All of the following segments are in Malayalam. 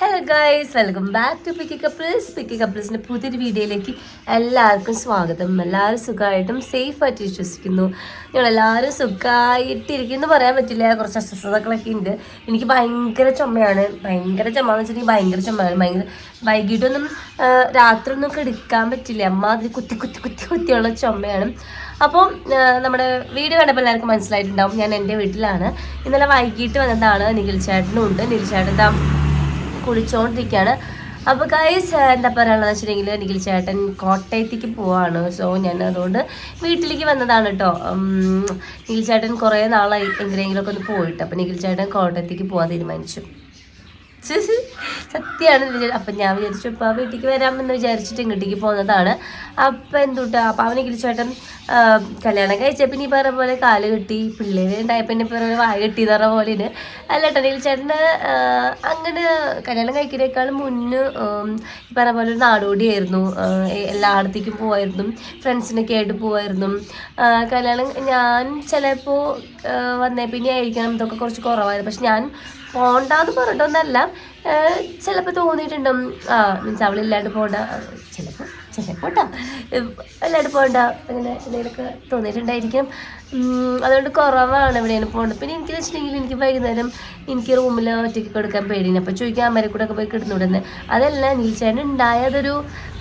Hello guys welcome back to picky couples picky കപ്പിൾസിന്റെ പുതിയൊരു വീഡിയോയിലേക്ക് എല്ലാവർക്കും സ്വാഗതം. എല്ലാവരും സുഖമായിട്ടും സേഫ് ആയിട്ട് വിശ്വസിക്കുന്നു. ഞങ്ങളെല്ലാവരും സുഖമായിട്ടിരിക്കുന്നു പറയാൻ പറ്റില്ല കുറച്ച് അസ്വസ്ഥതകളൊക്കെ ഉണ്ട്. എനിക്ക് ഭയങ്കര ചുമയാണ്. ഭയങ്കര ചുമ എന്ന് വെച്ചിട്ടുണ്ടെങ്കിൽ ഭയങ്കര ചുമയാണ്. ഭയങ്കര വൈകിട്ടൊന്നും രാത്രി ഒന്നും ഒക്കെ എടുക്കാൻ പറ്റില്ല. അമ്മാതിരി കുത്തി കുത്തി കുത്തി കുത്തിയുള്ള ചുമയാണ്. അപ്പോൾ നമ്മുടെ വീഡിയോ കണ്ടപ്പോൾ എല്ലാവർക്കും മനസ്സിലായിട്ടുണ്ടാവും. ഞാൻ എന്റെ വീട്ടിലാണ്. ഇന്നലെ വൈകിട്ട് വന്നതാണ് നിഖിൽ ചേട്ടനും ഉണ്ട്. നിഖിൽ ചേട്ടൻ കുളിച്ചോണ്ടിരിക്കുകയാണ് അപ്പോൾ ഗൈസ് എന്താ പറയാനുള്ളത് വെച്ചിട്ടുണ്ടെങ്കിൽ നിഖിൽ ചേട്ടൻ കോട്ടയത്തേക്ക് പോവാണ്. സോ ഞാൻ അതുകൊണ്ട് വീട്ടിലേക്ക് വന്നതാണ് കേട്ടോ നിഖിൽ ചേട്ടൻ കുറേ നാളായി എങ്ങനെയെങ്കിലുമൊക്കെ ഒന്ന് പോയിട്ട്. അപ്പോൾ നിഖിൽ ചേട്ടൻ കോട്ടയത്തേക്ക് പോകാൻ തീരുമാനിച്ചു. സത്യമാണ് അപ്പം ഞാൻ വിചാരിച്ചു ആ വീട്ടിലേക്ക് വരാമെന്ന് വിചാരിച്ചിട്ട് ഇങ്ങോട്ടേക്ക് പോകുന്നതാണ് അപ്പം എന്തുട്ടാ അപ്പം അവനെ ചേട്ടൻ കല്യാണം കഴിച്ച. പിന്നെ ഈ പറഞ്ഞ പോലെ കാൽ കെട്ടി പിള്ളേര് ഉണ്ടായപ്പോൾ പിന്നെ പറഞ്ഞ വായ കെട്ടി എന്ന് പറഞ്ഞ പോലെ ഉണ്ട് അല്ല കേട്ടോ ചേട്ടന് അങ്ങനെ കല്യാണം കഴിക്കുന്നേക്കാൾ മുന്ന് ഈ പറഞ്ഞ പോലെ ഒരു നാടോടിയായിരുന്നു എല്ലായിടത്തേക്കും പോവായിരുന്നു. ഫ്രണ്ട്സിനൊക്കെ ആയിട്ട് പോവായിരുന്നു. കല്യാണം ഞാൻ ചിലപ്പോൾ വന്നേ പിന്നെ ആയിരിക്കണം. ഇതൊക്കെ കുറച്ച് കുറവായിരുന്നു. പക്ഷെ ഞാൻ പോണ്ടാന്ന് പറഞ്ഞിട്ടൊന്നല്ല. ചിലപ്പോൾ തോന്നിയിട്ടുണ്ടും ആ മീൻസ് അവളില്ലാണ്ട് പോണ്ട. ചിലപ്പോൾ ചിലപ്പോൾ കേട്ടോ അല്ലാണ്ട് പോണ്ട. അങ്ങനെ എന്തെങ്കിലുമൊക്കെ തോന്നിയിട്ടുണ്ടായിരിക്കും. അതുകൊണ്ട് കുറവാണ് എവിടെയാണ് പോകേണ്ടത്. പിന്നെ എനിക്ക് വെച്ചിട്ടുണ്ടെങ്കിൽ എനിക്ക് വൈകുന്നേരം എനിക്ക് റൂമിൽ ഒറ്റയ്ക്ക് കൊടുക്കാൻ പേടിയാണ്. അപ്പോൾ ചോദിക്കാൻ അമ്മരെ കൂടെ ഒക്കെ പോയി കിടന്നുവിടുന്നത് അതല്ല നീൽച്ചേട്ടൻ ഉണ്ടായതൊരു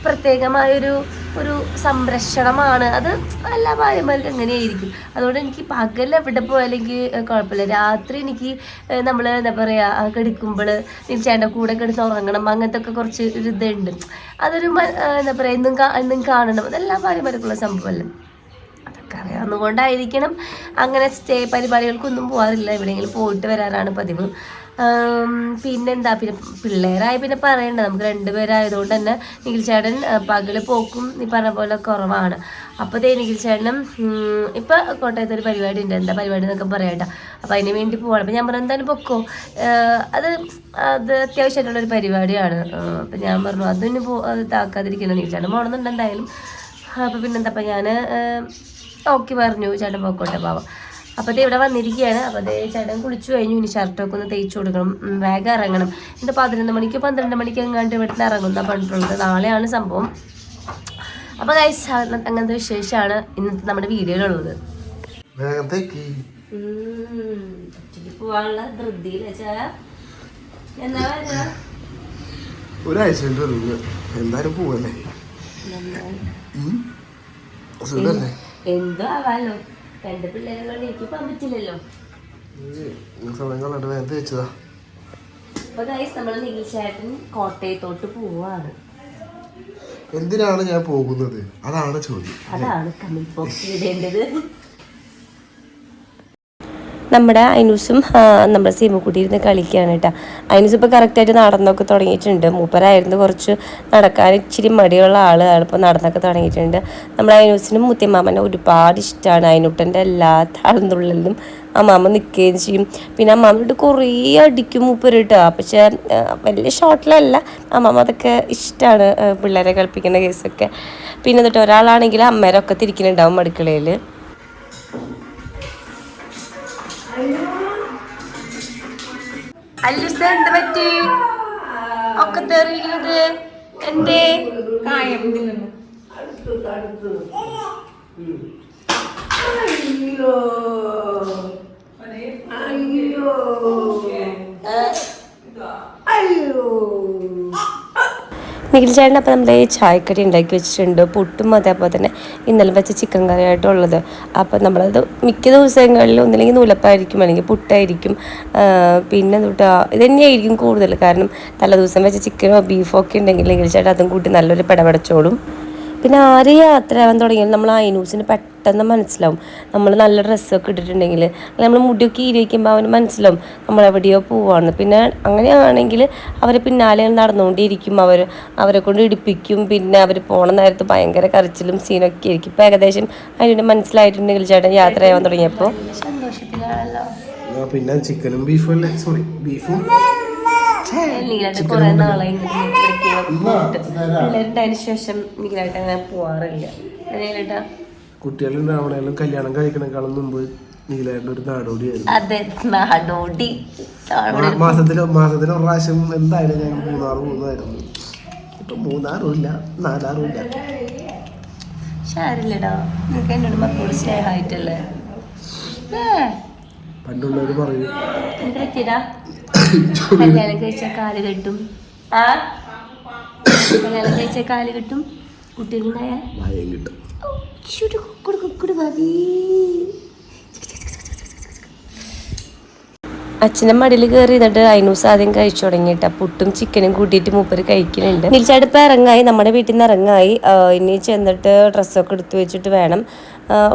പ്രത്യേകമായൊരു ഒരു സംരക്ഷണമാണ്. അത് എല്ലാ ഭാര്യമാർക്കും അങ്ങനെയായിരിക്കും അതുകൊണ്ട് എനിക്ക് പകൽ എവിടെ പോയാലെങ്കിൽ കുഴപ്പമില്ല. രാത്രി എനിക്ക് നമ്മൾ എന്താ പറയുക കിടക്കുമ്പോൾ ചേട്ടന്റെ കൂടെ കിടന്ന് ഉറങ്ങണം. അങ്ങനത്തെ ഒക്കെ കുറച്ച് ഒരു ഇതുണ്ട്. അതൊരു എന്താ പറയുക എന്നും എന്നും കാണണം. അതെല്ലാ ഭാര്യമാർക്കുള്ള സംഭവമല്ലേ? അതൊക്കെ അറിയാവുന്നതുകൊണ്ടായിരിക്കണം. അങ്ങനെ സ്റ്റേ പരിപാടികൾക്കൊന്നും പോകാറില്ല എവിടെയെങ്കിലും പോയിട്ട് വരാറാണ് പതിവ്. പിന്നെന്താ? പിന്നെ പിള്ളേരായി പിന്നെ പറയണ്ട. നമുക്ക് രണ്ടുപേരായതുകൊണ്ട് തന്നെ നിഖിൽ ചേട്ടൻ പകൽ പോക്കും ഈ പറഞ്ഞ പോലെ കുറവാണ്. അപ്പോൾ ദേ നിഖിൽ ചേട്ടനും ഇപ്പോൾ ഇപ്പൊ കോട്ടയത്ത് ഒരു പരിപാടി ഉണ്ട് എന്താ പരിപാടി എന്നൊക്കെ പറയട്ടെ അപ്പോൾ അതിന് വേണ്ടി പോകണം അപ്പോൾ ഞാൻ പറഞ്ഞു എന്തായാലും പൊക്കോ? അത് അത് അത്യാവശ്യമായിട്ടുള്ളൊരു പരിപാടിയാണ്. അപ്പം ഞാൻ പറഞ്ഞു അതൊന്നും പോ അത് ഇതാക്കാതിരിക്കണം നിഖിൽ ചേട്ടൻ പോകണമെന്നുണ്ട് എന്തായാലും. അപ്പോൾ പിന്നെന്താ അപ്പം ഞാൻ ഓക്കെ പറഞ്ഞു. ചേട്ടൻ പോക്കോട്ടെ പാവം. അപ്പോൾ ദേ ഇവിടെ വന്നിരിക്കുകയാണ്. അപ്പോൾ അതേ ചേട്ടൻ കുളിച്ചു കഴിഞ്ഞു. ഇനി ഷർട്ടൊക്കെ ഒന്ന് തേച്ച് കൊടുക്കണം. വേഗം ഇറങ്ങണം. എന്നിട്ട് പതിനൊന്ന് മണിക്ക് പന്ത്രണ്ട് മണിക്ക് എങ്ങാണ്ട് ഇവിടുന്ന് ഇറങ്ങുന്ന പറഞ്ഞിട്ടുള്ളത് നാളെയാണ് സംഭവം. അപ്പോൾ ഗൈസ് അങ്ങനത്തെ വിശേഷമാണ് ഇന്നത്തെ നമ്മുടെ വീഡിയോയിലുള്ളത്. ധൃതിയില്ല എന്നാ വരാ? ഒരാഴ്ച എന്തായാലും പോവല്ലേ. സുഖല്ലേ? എന്തോ ആവാലോ. രണ്ട് പിള്ളേരെ കൊണ്ട് എനിക്ക് പറ്റില്ലല്ലോ അപ്പൊ ഗൈസ് നമ്മൾ നിഖിൽ കോട്ടയത്തോട്ട് പോവാണ്. എന്തിനാണ് ഞാൻ പോകുന്നത്? അതാണ് ചോദ്യം അതാണ് കമന്റ് ബോക്സിൽ ഇടേണ്ടത്. നമ്മുടെ അനുസും നമ്മുടെ സീമക്കുട്ടി ഇരുന്ന് കളിക്കുകയാണ് കേട്ടോ. അനുസ് ഇപ്പോൾ കറക്റ്റായിട്ട് നടന്നൊക്കെ തുടങ്ങിയിട്ടുണ്ട്. മൂപ്പരായിരുന്നു കുറച്ച് നടക്കാൻ ഇച്ചിരി മടിയുള്ള ആളാണ് ഇപ്പോൾ നടന്നൊക്കെ തുടങ്ങിയിട്ടുണ്ട്. നമ്മുടെ അനുസിനും മുത്തിയമ്മാമനെ ഒരുപാട് ഇഷ്ടമാണ് അതിനുട്ടന്റെ എല്ലാ താഴ്ന്നുള്ളിലും അമ്മാമ്മ നിൽക്കുകയും ചെയ്യും. പിന്നെ അമ്മാമ്മയോട് കുറേ അടിക്കും മൂപ്പര് കേട്ടോ. പക്ഷേ ആ, വലിയ ഷോട്ടിലല്ല. അമ്മാമ്മ അതൊക്കെ ഇഷ്ടമാണ് പിള്ളേരെ കളിപ്പിക്കുന്ന കേസൊക്കെ. പിന്നെ എന്നിട്ട് ഒരാളാണെങ്കിൽ അമ്മേരൊക്കെ തിരിക്കുന്നുണ്ടാവും അടുക്കളയിൽ അല്ലുസ എന്ത് പറ്റി? ഒക്കെ തെറിയിക്കുന്നത് എന്തേ? നിഖിൽ ചേട്ടൻ അപ്പോൾ നമ്മൾ ഈ ചായക്കടി ഉണ്ടാക്കി വെച്ചിട്ടുണ്ട് പുട്ടും അതേപോലെ തന്നെ ഇന്നലെ വെച്ച ചിക്കൻ കറിയായിട്ടുള്ളത് അപ്പം നമ്മളത് മിക്ക ദിവസങ്ങളിൽ ഒന്നില്ലെങ്കിൽ നൂലപ്പായിരിക്കും അല്ലെങ്കിൽ പുട്ടായിരിക്കും പിന്നെ തൊട്ട് ഇത് തന്നെയായിരിക്കും കൂടുതൽ. കാരണം തലേ ദിവസം വെച്ച ചിക്കനോ ബീഫോ ഒക്കെ ഉണ്ടെങ്കിൽ നിഖിൽ ചേട്ടൻ അതും കൂട്ടി നല്ലൊരു പിടപെടച്ചോളും പിന്നെ ആര് യാത്രയാവാൻ തുടങ്ങിയാൽ നമ്മൾ അയിനൂസിന് പെട്ടെന്ന് മനസ്സിലാവും. നമ്മൾ നല്ല ഡ്രസ്സൊക്കെ ഇട്ടിട്ടുണ്ടെങ്കിൽ നമ്മൾ മുടിയൊക്കെ ഇരിക്കുമ്പോൾ അവന് മനസ്സിലാവും നമ്മൾ എവിടെയോ പോവാണ് പിന്നെ അങ്ങനെയാണെങ്കിൽ അവരെ പിന്നാലെ നടന്നുകൊണ്ടിരിക്കും അവർ അവരെ കൊണ്ട് ഇടിപ്പിക്കും. പിന്നെ അവർ പോണ നേരത്ത് ഭയങ്കര കരച്ചിലും സീനൊക്കെ ആയിരിക്കും. ഇപ്പം ഏകദേശം അതിന് മനസ്സിലായിട്ടുണ്ടെങ്കിൽ ചേട്ടൻ യാത്ര ചെയ്യാൻ തുടങ്ങിയപ്പോൾ പിന്നെ ചിക്കനും ബീഫും അല്ലേ? സോറി ബീഫും നീലായിട്ട് കുറെ നാളായി പിള്ളേരുണ്ടായതിനു ശേഷം അങ്ങനെ പോവാറില്ല. നീലായിട്ടാ കുട്ടികളുണ്ടാവണേലും കല്യാണം കഴിക്കണേക്കാളും മുമ്പ് നീലായിട്ട് ഒരു നാടോടിയായിരുന്നു. അതെ നാടോടി. നാടോടി മാ- മാസത്തിൽ മാസത്തിൽ ഒരു പ്രാവശ്യം എന്തായാലും ഞാൻ മൂന്നാറ് പോകുന്നതായിരുന്നു. ഇപ്പൊ മൂന്നാറും ഇല്ല നാലാറും ഇല്ല. ഷാരില്ലടാ നിനക്ക് എന്നോട് മക്കളോട് സ്നേഹമായിട്ടല്ലേ? പറയും. കല്യാണം കഴിച്ച കാൽ കെട്ടും. ആ? കല്യാണം കഴിച്ച കാൽ കെട്ടും. കുട്ടികളുണ്ടായ ഭയം കിട്ടും. കുക്കുടു കുക്കുടു മതി അച്ഛന്റെ മടിയിൽ കയറി എന്നിട്ട് അയിനൂസ് ആദ്യം കഴിച്ചു തുടങ്ങിയിട്ട. പുട്ടും ചിക്കനും കൂട്ടിയിട്ട് മൂപ്പര് കഴിക്കുന്നുണ്ട് തിരിച്ചടുപ്പ് ഇറങ്ങായി. നമ്മുടെ വീട്ടിൽ നിന്ന് ഇറങ്ങായി ഇനി ചെന്നിട്ട് ഡ്രസ്സൊക്കെ എടുത്തു വെച്ചിട്ട് വേണം.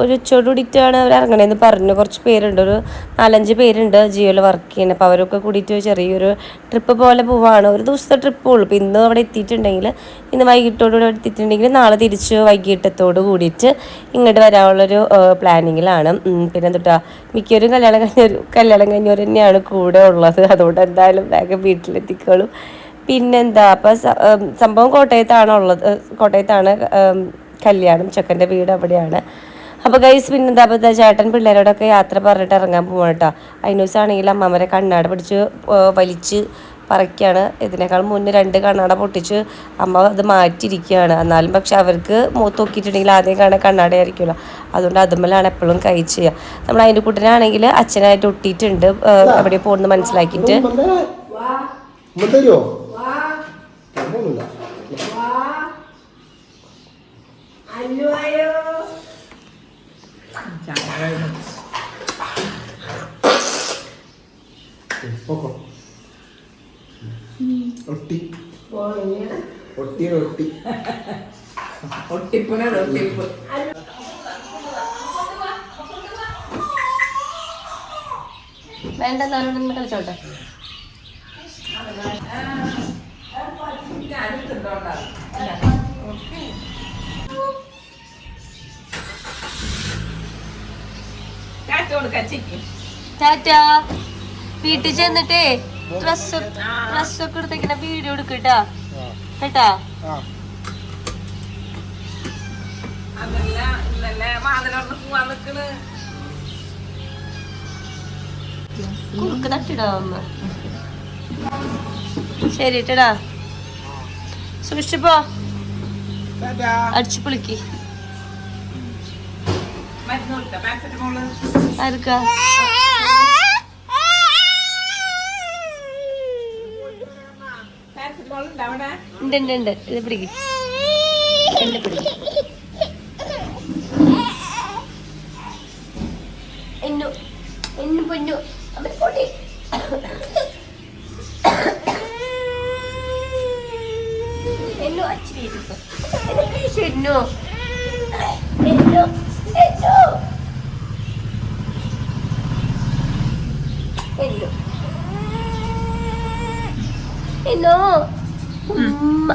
ഒരു ചൊടുടിറ്റാണ് അവർ ഇറങ്ങണേന്ന് പറഞ്ഞു. കുറച്ച് പേരുണ്ട്. ഒരു നാലഞ്ച് പേരുണ്ട് ജിയോയിൽ വർക്ക് ചെയ്യുന്നത് അപ്പോൾ അവരൊക്കെ കൂടിയിട്ട് ചെറിയൊരു ട്രിപ്പ് പോലെ പോവാണ്. ഒരു ദിവസത്തെ ട്രിപ്പ് ഉള്ളൂ. ഇപ്പോൾ ഇന്ന് അവിടെ എത്തിയിട്ടുണ്ടെങ്കിൽ ഇന്ന് വൈകിട്ടോടുകൂടി അവിടെ എത്തിയിട്ടുണ്ടെങ്കിൽ നാളെ തിരിച്ച് വൈകിട്ടത്തോട് കൂടിയിട്ട് ഇങ്ങോട്ട് വരാനുള്ളൊരു പ്ലാനിങ്ങിലാണ് പിന്നെ എന്തുട്ടാ മിക്കവരും കല്യാണം കഴിഞ്ഞൊരു കല്യാണം കഴിഞ്ഞവർ തന്നെയാണ് കൂടെ ഉള്ളത്. അതുകൊണ്ട് എന്തായാലും വേഗം വീട്ടിലെത്തിക്കോളും. പിന്നെന്താ അപ്പം സംഭവം കോട്ടയത്താണ് ഉള്ളത് കോട്ടയത്താണ് കല്യാണം. ചെക്കന്റെ വീട് അവിടെയാണ്. അപ്പോൾ ഗൈസ് പിന്നെന്താ അപ്പോൾ ചേട്ടൻ പിള്ളേരോടൊക്കെ യാത്ര പറഞ്ഞിട്ട് ഇറങ്ങാൻ പോകണം കേട്ടോ അതിനൂസ് ആണെങ്കിൽ അമ്മമാരെ കണ്ണാട പിടിച്ച് വലിച്ച് പറയ്ക്കാണ് ഇതിനേക്കാൾ മുന്നേ രണ്ട് കണ്ണാട പൊട്ടിച്ച് അമ്മ അത് മാറ്റിയിരിക്കുകയാണ്. എന്നാലും പക്ഷെ അവർക്ക് മൂത്ത് നോക്കിയിട്ടുണ്ടെങ്കിൽ ആദ്യം കാണാൻ കണ്ണാട ആയിരിക്കുമല്ലോ. അതുകൊണ്ട് അതുമ്മലാണ് എപ്പോഴും കൈ ചെയ്യുക. നമ്മൾ അതിന്റെ കൂട്ടനാണെങ്കിൽ അച്ഛനായിട്ട് ഒട്ടിയിട്ടുണ്ട്. എവിടെ പോകുന്നു മനസ്സിലാക്കിയിട്ട്. തരുമോ ഒട്ടി ഒട്ടി ഒട്ടി വേണ്ട നാലോട് കളിച്ചോട്ടെ ടാറ്റ. വീട്ടിൽ ചെന്നിട്ടേ ഡ്രസ് ഡ്രസ്സൊക്കെ എടുത്തേക്കണ വീഡിയോ എടുക്കട്ടാ. കേട്ടാ? കുറുക്ക് തട്ടിടാ അമ്മ. ശരി ഇട്ടടാ. സൂക്ഷിച്ചപ്പോ അടിച്ചു പൊളിക്ക്. ആർക്കാ? ഉണ്ട് ഉണ്ട് ഉണ്ട് ഇത് പിടിക്കും. പിടിക്കും പിടിക്ക് എന്നു എന്നു പൊന്നു അമ്മ പൊടി എന്നു അച്ഛൻ എന്നു എന്നു എന്നു എന്നു എന്നു ഉമ്മ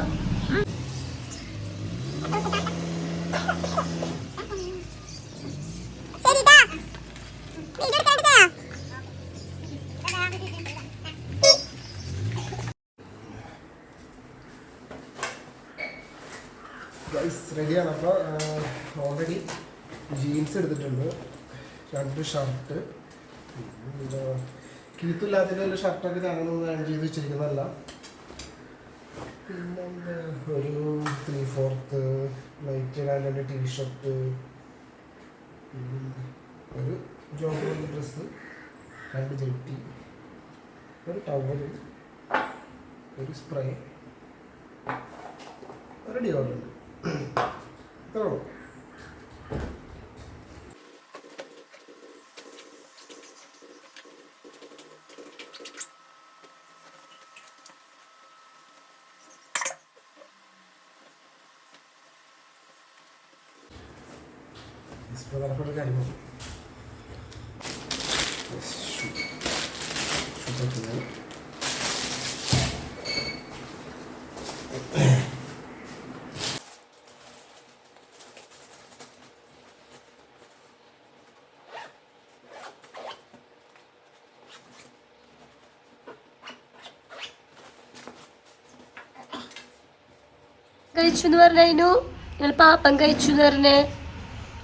ഗൈസ് റെഡിയാണ് അപ്പോൾ ഓൾറെഡി ജീൻസ് എടുത്തിട്ടുണ്ട് രണ്ട് ഷർട്ട്. കീത്തില്ലാത്തതിന്റെ ഷർട്ടൊക്കെ ഞങ്ങൾ അറേഞ്ച് ചെയ്ത് വെച്ചിരിക്കുന്നതല്ല. പിന്നെ ഒരു ത്രീ ഫോർത്ത് ലൈറ്റ് ഇടാൻ രണ്ട് ടീഷർട്ട് ഒരു ജോബ് ഡ്രസ്സ് രണ്ട് ജെട്ടി ഒരു ടവൽ ഒരു സ്പ്രേ ഒരു ഡിയോഡ്രന്റ് ഇത്രേ ഉള്ളൂ പ്രധാനപ്പെട്ട കാര്യമാണ് കഴിച്ചു എന്ന് പറഞ്ഞു ഞങ്ങൾ പാപ്പം കഴിച്ചു എന്ന് പറഞ്ഞ്?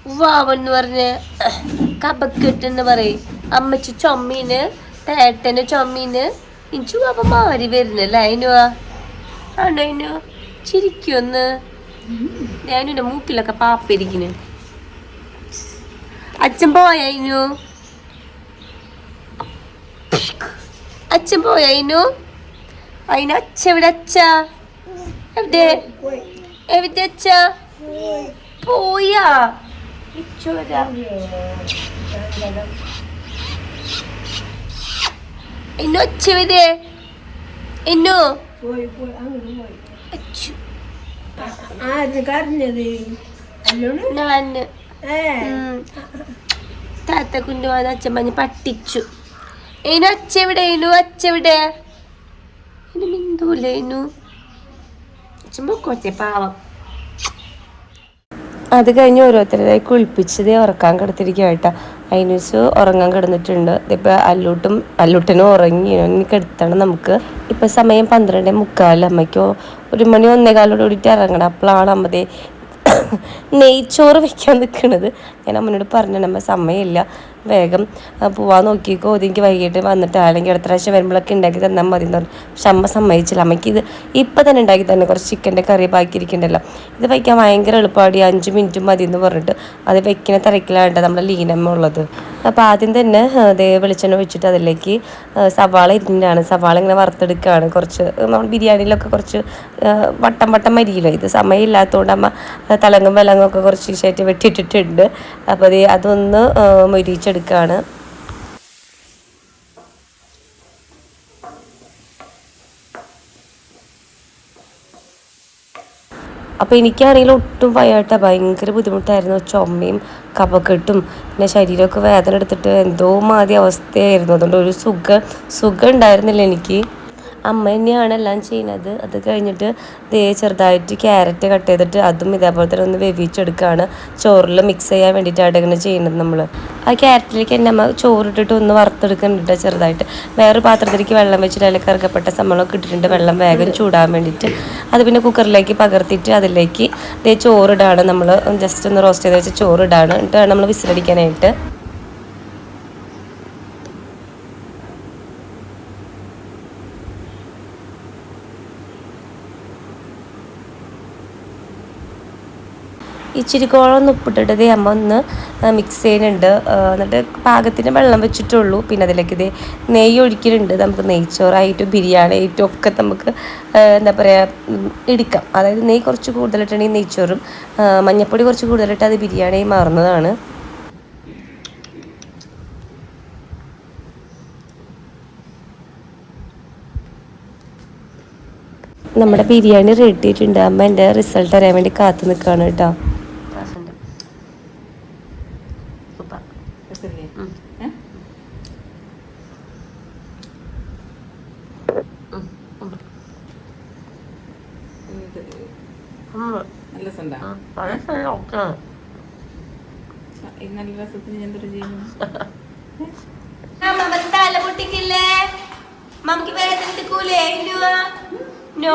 വാവൻ എന്ന് പറഞ്ഞ് കപക്കെട്ടെന്ന് പറയും. അമ്മച്ചി ചൊമ്മീന് തേട്ടന് ചൊമ്മീന്. ഇഞ്ചു അവ മാറി വരുന്നല്ലേ അതിനുവാ ആണോ അതിനു ചിരിക്കൊന്ന് ഞാനിന്റെ മൂക്കിലൊക്കെ പാപ്പിരിക്കുന്നു. അച്ഛൻ പോയു അച്ഛൻ പോയു അതിന് അച്ഛ എവിടെ അച്ഛ? എവിടെ? എവിടെ അച്ഛ? പോയാ? ഇന്നു ഇന്നു. താത്ത കുഞ്ഞുവാന്ന് അച്ഛൻ പറഞ്ഞ് പട്ടിച്ചു. ഇനു അച്ഛവിടെ ഇനു അച്ഛവിടെ ഇനി മിണ്ടൂല ഇനു അച്ഛൻ പൊക്കോട്ടെ പാവം. അത് കഴിഞ്ഞ് ഓരോരുത്തരുടെ കുളിപ്പിച്ചത് ഉറക്കാൻ കിടത്തിരിക്കുക കേട്ടോ. അതിനുസ് ഉറങ്ങാൻ കിടന്നിട്ടുണ്ട്. ഇതിപ്പോൾ അല്ലൂട്ടും അല്ലൂട്ടനും ഉറങ്ങി കിടത്തണം നമുക്ക്. ഇപ്പം സമയം പന്ത്രണ്ട് മുക്കാൽ അമ്മയ്ക്കോ ഒരു മണി ഒന്നേകാലോട് കൂടിയിട്ട് ഇറങ്ങണം. അപ്പോഴാണ് അമ്മതേ നെയ്ച്ചോറ് വെക്കാൻ നിൽക്കണത് ഞാൻ അമ്മനോട് പറഞ്ഞു അമ്മ സമയമില്ല. വേഗം പോവാൻ നോക്കിക്കോ. എനിക്ക് വൈകിട്ട് വന്നിട്ട് അല്ലെങ്കിൽ അടുത്ത പ്രാവശ്യം വരുമ്പോഴൊക്കെ ഉണ്ടാക്കി തന്നാൽ മതി എന്ന് പറഞ്ഞു. പക്ഷെ അമ്മ സമ്മതിച്ചില്ല. അമ്മയ്ക്ക് ഇത് ഇപ്പം തന്നെ ഉണ്ടാക്കി തന്നെ കുറച്ച് ചിക്കന്റെ കറി ബാക്കിയിരിക്കണ്ടല്ലോ ഇത് വയ്ക്കാൻ ഭയങ്കര എളുപ്പമാണ് ഈ അഞ്ച് മിനിറ്റ് മതി എന്ന് പറഞ്ഞിട്ട് അത് വെക്കുന്ന തിരക്കിലാണ് നമ്മുടെ ലീനമ്മ ഉള്ളത്. അപ്പോൾ ആദ്യം തന്നെ ദേ വെളിച്ചെണ്ണ ഒഴിച്ചിട്ട് അതിലേക്ക് സവാള ഇരുന്നാണ് സവാള ഇങ്ങനെ വറുത്തെടുക്കുകയാണ്. കുറച്ച് നമ്മൾ ബിരിയാണിയിലൊക്കെ കുറച്ച് വട്ടം വട്ടം മരിയില്ല ഇത് സമയമില്ലാത്തതുകൊണ്ട് അമ്മ തലങ്ങും വിലങ്ങും ഒക്കെ കുറച്ച് ശേഷം വെട്ടിയിട്ടിട്ടുണ്ട്. അപ്പോൾ അത് അതൊന്ന് ആ, മൊരിയിച്ചെടുക്കുകയാണ് അപ്പോൾ എനിക്കാണെങ്കിൽ ഒട്ടും വയ്യാട്ട. ഭയങ്കര ബുദ്ധിമുട്ടായിരുന്നു. ചുമയും കപക്കെട്ടും പിന്നെ ശരീരമൊക്കെ വേദന എടുത്തിട്ട് എന്തോ മാതിരി അവസ്ഥയായിരുന്നു. അതുകൊണ്ട് ഒരു സുഖം സുഖം ഉണ്ടായിരുന്നില്ല എനിക്ക്. അമ്മ തന്നെയാണ് എല്ലാം ചെയ്യുന്നത്. അത് കഴിഞ്ഞിട്ട് ദേ ചെറുതായിട്ട് ക്യാരറ്റ് കട്ട് ചെയ്തിട്ട് അതും ഇതേപോലെ തന്നെ ഒന്ന് വേവിച്ചെടുക്കുകയാണ് ചോറിൽ മിക്സ് ചെയ്യാൻ വേണ്ടിയിട്ടാണ് ഇങ്ങനെ ചെയ്യുന്നത് നമ്മൾ ആ ക്യാരറ്റിലേക്ക് തന്നെ അമ്മ ചോറിട്ടിട്ട് ഒന്ന് വറുത്തെടുക്കുന്നുണ്ട് ചെറുതായിട്ട്. വേറെ പാത്രത്തിലേക്ക് വെള്ളം വെച്ചിട്ട് അതിൽ കറുകപ്പെട്ട സംഭവമൊക്കെ ഇട്ടിട്ടുണ്ട്. വെള്ളം വേഗം ചൂടാൻ വേണ്ടിയിട്ട്. അത് പിന്നെ കുക്കറിലേക്ക് പകർത്തിയിട്ട് അതിലേക്ക് ദേ ചോറിടാണ് നമ്മൾ ജസ്റ്റ് ഒന്ന് റോസ്റ്റ് ചെയ്ത് വെച്ച് ചോറിടാണ്. എന്നിട്ട് നമ്മൾ വിസിലടിക്കാനായിട്ട്. ഇച്ചിരി കോളം ഉപ്പിട്ടിട്ട് ഇതേ അമ്മ ഒന്ന് മിക്സ് ചെയ്യുന്നുണ്ട്. എന്നിട്ട് പാകത്തിന് വെള്ളം വെച്ചിട്ടുള്ളൂ. പിന്നെ അതിലേക്ക് ഇതേ നെയ്യ് ഒഴിക്കലുണ്ട്. നമുക്ക് നെയ്ച്ചോറായിട്ടും ബിരിയാണി ആയിട്ടും ഒക്കെ നമുക്ക് എന്താ പറയുക എടുക്കാം. അതായത് നെയ്യ് കുറച്ച് കൂടുതലിട്ടുണ്ടെങ്കിൽ നെയ്ച്ചോറും മഞ്ഞപ്പൊടി കുറച്ച് കൂടുതലിട്ട് അത് ബിരിയാണി മാറുന്നതാണ്. നമ്മുടെ ബിരിയാണി റെഡി ആയിട്ടുണ്ട്. അമ്മ എന്റെ റിസൾട്ട് അറിയാൻ വേണ്ടി കാത്തു നിൽക്കുകയാണ് കേട്ടോ ക്ലാസ്സുണ്ട് സൂപ്പർ നല്ല രസമുണ്ടാ ഈ നല്ല രസത്തിന് ഞാൻ എന്തൊരു ചെയ്യുന്നു തല പൊട്ടിക്കില്ലേ മമ്മക്ക് വേദന എടുക്കൂലേ ഇല്ലുവാ നോ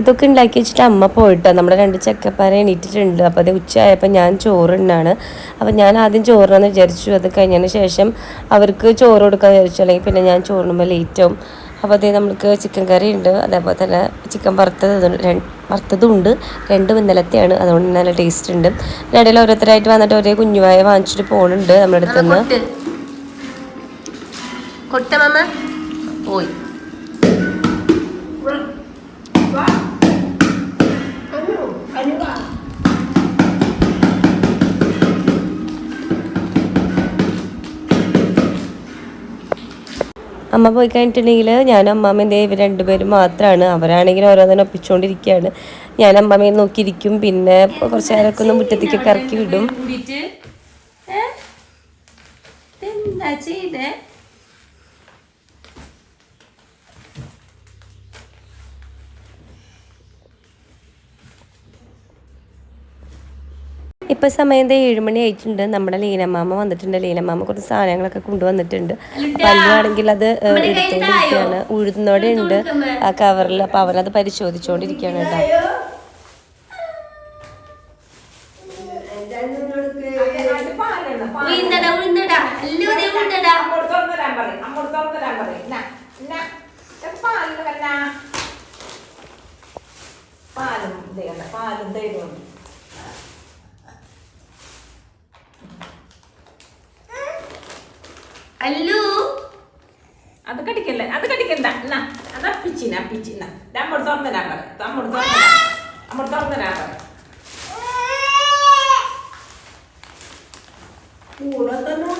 ഇതൊക്കെ ഉണ്ടാക്കി വെച്ചിട്ട് അമ്മ പോയിട്ടോ. നമ്മുടെ രണ്ട് ചെക്കപ്പാരെ എണീറ്റിട്ടുണ്ട്. അപ്പോൾ അത് ഉച്ചയായപ്പോൾ ഞാൻ ചോറുണ്ടാണ് അപ്പോൾ ഞാൻ ആദ്യം ചോറിനാന്ന് വിചാരിച്ചു. അത് കഴിഞ്ഞതിന് ശേഷം അവർക്ക് ചോറ് കൊടുക്കാൻ വിചാരിച്ചു. അല്ലെങ്കിൽ പിന്നെ ഞാൻ ചോറിനുമ്പോൾ ലേറ്റാവും അപ്പോൾ അതേ നമുക്ക് ചിക്കൻ കറി ഉണ്ട്. അതേപോലെ തന്നെ ചിക്കൻ വറുത്തത് വറുത്തതും ഉണ്ട്. രണ്ടും ഇന്നലത്തെയാണ്. അതുകൊണ്ട് നല്ല ടേസ്റ്റ് ഉണ്ട്. ഇടയിൽ ഓരോരുത്തരായിട്ട് വന്നിട്ട് ഒരേ കുഞ്ഞുവായ വാങ്ങിച്ചിട്ട് പോകുന്നുണ്ട് നമ്മുടെ അടുത്തുനിന്ന്. പോയി. അമ്മ പോയി കഴിഞ്ഞിട്ടുണ്ടെങ്കിൽ ഞാൻ അമ്മാമ്മയും ദേ ഇവർ രണ്ടുപേരും മാത്രമാണ് അവരാണെങ്കിൽ ഓരോന്നിനും ഒപ്പിച്ചുകൊണ്ടിരിക്കുകയാണ് ഞാൻ അമ്മാമ്മയെ നോക്കിയിരിക്കും. പിന്നെ കുറച്ച് നേരമൊക്കെ ഒന്ന് മുറ്റത്തേക്ക് ഇറക്കി വിടും? എന്താ ചെയ്തേ ഇപ്പോൾ സമയം ദേ ഏഴുമണി ആയിട്ടുണ്ട്. നമ്മുടെ ലീനമാമ വന്നിട്ടുണ്ട്. ലീനമാമ കുറച്ച് സാധനങ്ങളൊക്കെ കൊണ്ടുവന്നിട്ടുണ്ട്. പല്ലുവാണെങ്കിൽ അത് എടുത്തുകൊണ്ടിരിക്കുകയാണ്. ഉഴുന്നോടെ ഉണ്ട് ആ കവറിൽ അപ്പോൾ അവനത് പരിശോധിച്ചുകൊണ്ടിരിക്കുകയാണ് കേട്ടോ. બરાબર પૂરો તો ન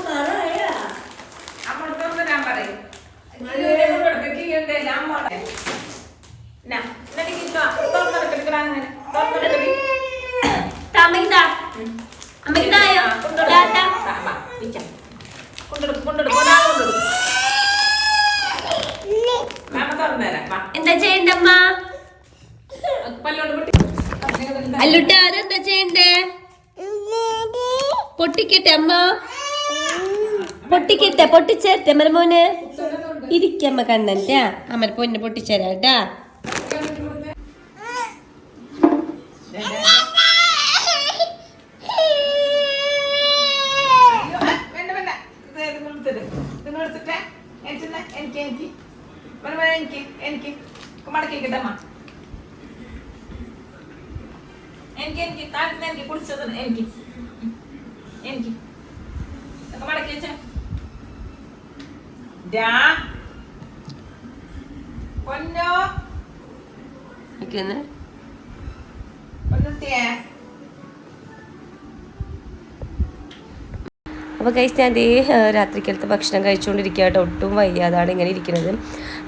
പൊട്ടിക്കട്ടെ അമ്മ. പൊട്ടിക്കട്ടെ പൊട്ടിച്ചേരട്ടെ അമ്മ മോന് ഇരിക്കമ്മ കണ്ണന്റെ അമ്മ പൊന്നെ പൊട്ടിച്ചേരാട്ടാ വേണ്ട വേണ്ട ഇത് ഇത് കൊടുത്തത് ഇത് കൊടുത്തിട്ട് എനിക്ക് തന്നെ, എനിക്ക് എനിക്ക് വേണ്ട വേണ്ട എനിക്ക് എനിക്ക് മടക്കി കിട്ടമ്മ എനിക്ക് എനിക്ക് താഴത്ത് എനിക്ക് കുടിച്ചത് എനിക്ക് എനിക്ക് ഇതൊക്കെ മടക്കി വെച്ച പൊന്നോ പൊന്നുട്ടിയേ അപ്പോൾ കഴിച്ച് ഞാൻ അതേ രാത്രിക്കലത്തെ ഭക്ഷണം കഴിച്ചുകൊണ്ടിരിക്കുക കേട്ടോ ഒട്ടും വയ്യാതാണ് ഇങ്ങനെ ഇരിക്കുന്നത്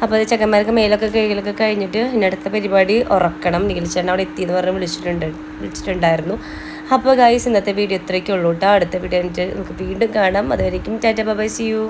അപ്പോൾ അത് ചെക്കന്മാർക്ക് മേലൊക്കെ കഴുകലൊക്കെ കഴിഞ്ഞിട്ട് ഇനി അടുത്ത പരിപാടി ഉറക്കണം. നീലിച്ചേട്ടൻ അവിടെ എത്തിയെന്ന് പറഞ്ഞ് വിളിച്ചിട്ടുണ്ട് വിളിച്ചിട്ടുണ്ടായിരുന്നു. അപ്പോൾ ഗൈസ് ഇന്നത്തെ വീഡിയോ ഇത്രയൊക്കെ ഉള്ളൂട്ടോ അടുത്ത വീഡിയോ നമുക്ക് വീണ്ടും കാണാം. അതുവരേക്കും ടാറ്റ ബൈ സി യു